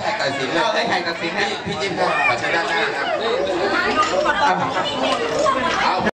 แขกตัดสินเลาให้แขกตัดสินนะพี่พี่จิ้มครับขอเชิญด้านหน้าครับ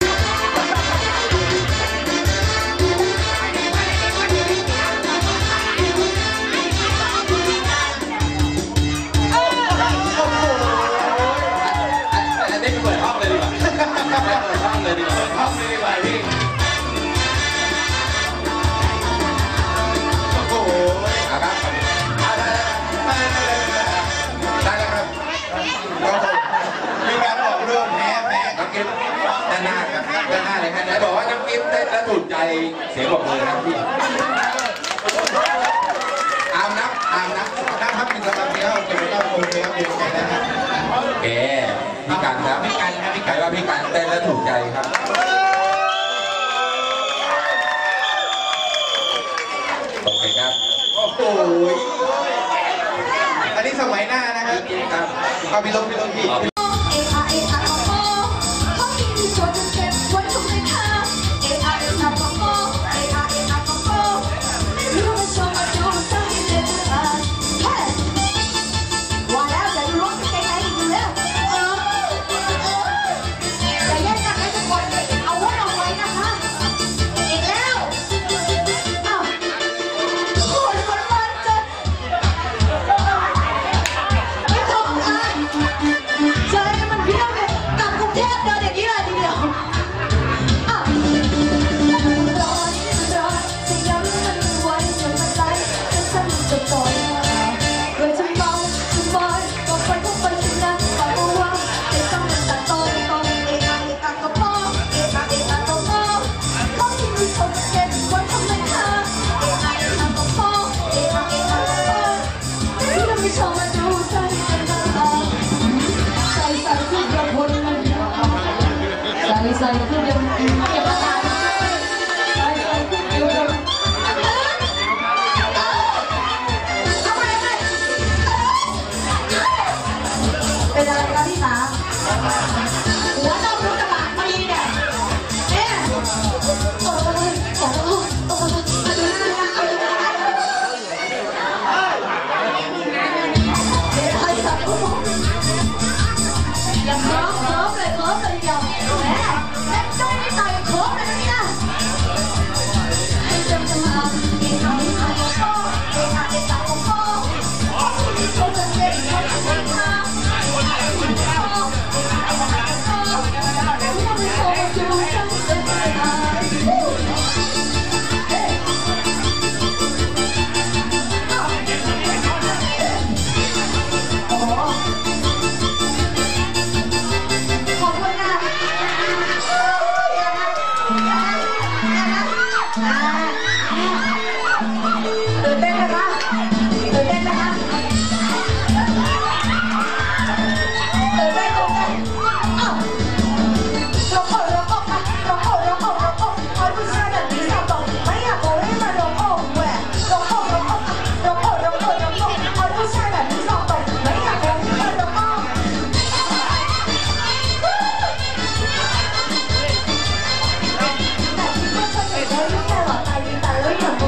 บอกว่าน้องกิ๊ฟเต้นและถูกใจเสียงบอกเลยนะพี่อามน้ำอามน้ำน้ำพับกินสตางค์แล้วเก็บไว้ต้องโอเคครับโงเคนะครับเคพี่กันครับพี่กันครับพี่กันว่าพี่กันเต้นและถูกใจครับโอเคครับโอ้โอันนี้สมัยหน้านะครับครับลงไปลงพี่